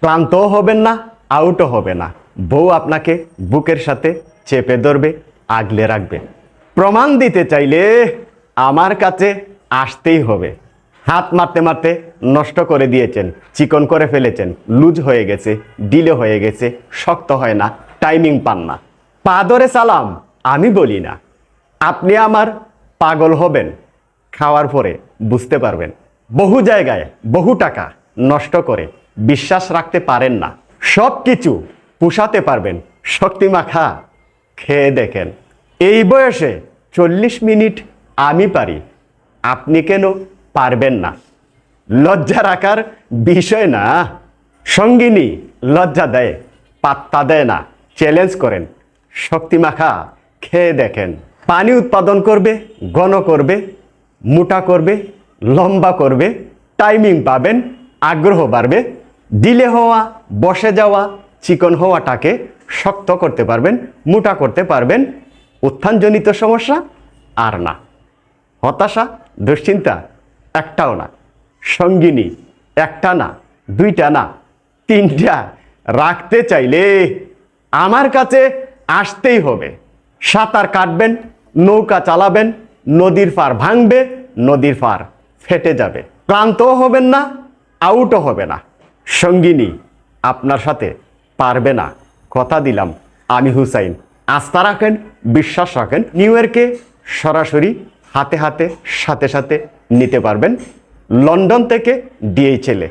ক্লান্তও হবেন না, আউটও হবে না। বউ আপনাকে বুকের সাথে চেপে ধরবে, আগলে রাখবে। প্রমাণ দিতে চাইলে আমার কাছে আসতেই হবে। হাত মারতে মারতে নষ্ট করে দিয়েছেন, চিকন করে ফেলেছেন, লুজ হয়ে গেছে ডিলে হয়ে গেছে, শক্ত হয় না টাইমিং পান না। পা ধরে সালাম, আমি বলি না। আপনি আমার পাগল হবেন, খাওয়ার পরে বুঝতে পারবেন। বহু জায়গায় বহু টাকা নষ্ট করে বিশ্বাস রাখতে পারেন না। সব কিছু পুষাতে পারবেন। শক্তিমাখা খেয়ে দেখেন। এই বয়সে চল্লিশ মিনিট আমি পারি। আপনি কেন পারবেন না? লজ্জা রাখার বিষয় না। সঙ্গিনী লজ্জা দেয়, পাত্তা দেয় না। চ্যালেঞ্জ করেন। শক্তিমাখা খেয়ে দেখেন। পানি উৎপাদন করবে, ঘন করবে, মোটা করবে, লম্বা করবে টাইমিং পাবেন, আগ্রহ বাড়বে। ডিলে হওয়া, বসে যাওয়া, চিকন হওয়াটাকে শক্ত করতে পারবেন, মোটা করতে পারবেন, উত্থানজনিত সমস্যা আর না। হতাশা, দুশ্চিন্তা একটাও না। সঙ্গিনী একটা না, দুইটা না, তিনটা রাখতে চাইলে আমার কাছে আসতেই হবে। সাঁতার কাটবেন, নৌকা চালাবেন, নদীর পার ভাঙবে, নদীর পার ফেটে যাবে। ক্লান্তও হবেন না, আউটও হবে না। সঙ্গিনী আপনার সাথে পারবে না, কথা দিলাম আমি হুসাইন। আস্থা রাখেন, বিশ্বাস রাখেন নিউ ইয়র্কে সরাসরি হাতে হাতে, সাথে সাথে নিতে পারবেন। লন্ডন থেকে ডিএইচএলে